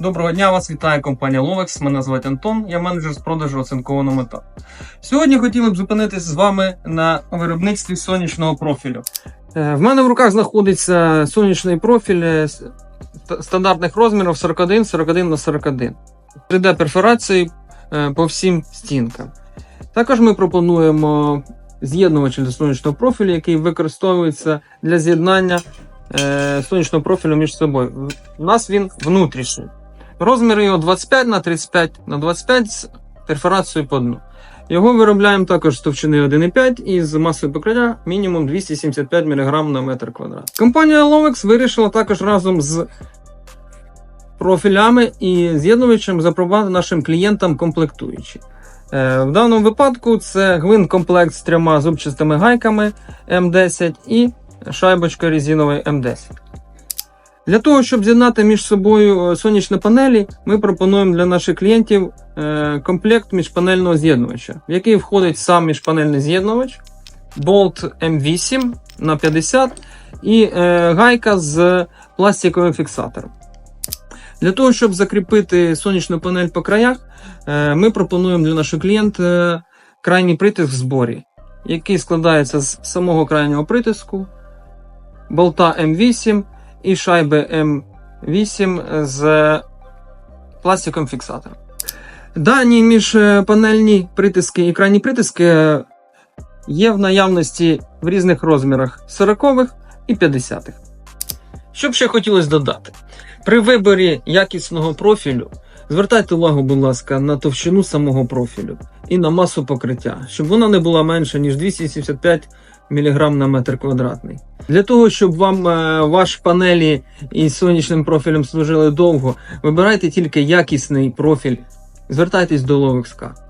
Доброго дня, вас вітає компанія Lovex. Мене звати Антон, я менеджер з продажу оцинкованого металу. Сьогодні хотіли б зупинитися з вами на виробництві сонячного профілю. Е, В мене в руках знаходиться сонячний профіль е, стандартних розмірів 41, 41 на 41. 3D перфорації е, по всім стінкам. Також ми пропонуємо з'єднувач для сонячного профілю, який використовується для з'єднання сонячного профілю між собою. У нас він внутрішній. Розмір його 25 на 35 на 25 з перфорацією по дну. Його виробляємо також з товщини 1,5 і з масою покриття мінімум 275 мг на метр квадрат. Компанія Lovex вирішила також разом з профілями і з'єднувачем запропонувати нашим клієнтам комплектуючі. Е, В даному випадку це гвинт комплект з трьома зубчастими гайками М10 і шайбочка резинова М10. Для того, щоб з'єднати між собою е, сонячні панелі, ми пропонуємо для наших клієнтів е, комплект міжпанельного з'єднувача, в який входить сам міжпанельний з'єднувач, болт М8 на 50 і е, гайка з пластиковим фіксатором. Для того, щоб закріпити сонячну панель по краях, ми пропонуємо для нашого клієнта крайній притиск в зборі, який складається з самого крайнього притиску, болта М8 і шайби М8 з пластиковим фіксатором. Дані міжпанельні притиски і крайні притиски е, є в наявності в різних розмірах 40 і 50 Що б ще хотілося додати? При виборі якісного профілю звертайте увагу, будь ласка, на товщину самого профілю і на масу покриття, щоб вона не була менша, ніж 275 мг на метр квадратний. Для того, щоб вам е, ваш панелі із сонячним профілем служили довго, вибирайте тільки якісний профіль. Звертайтесь до Lovex.K.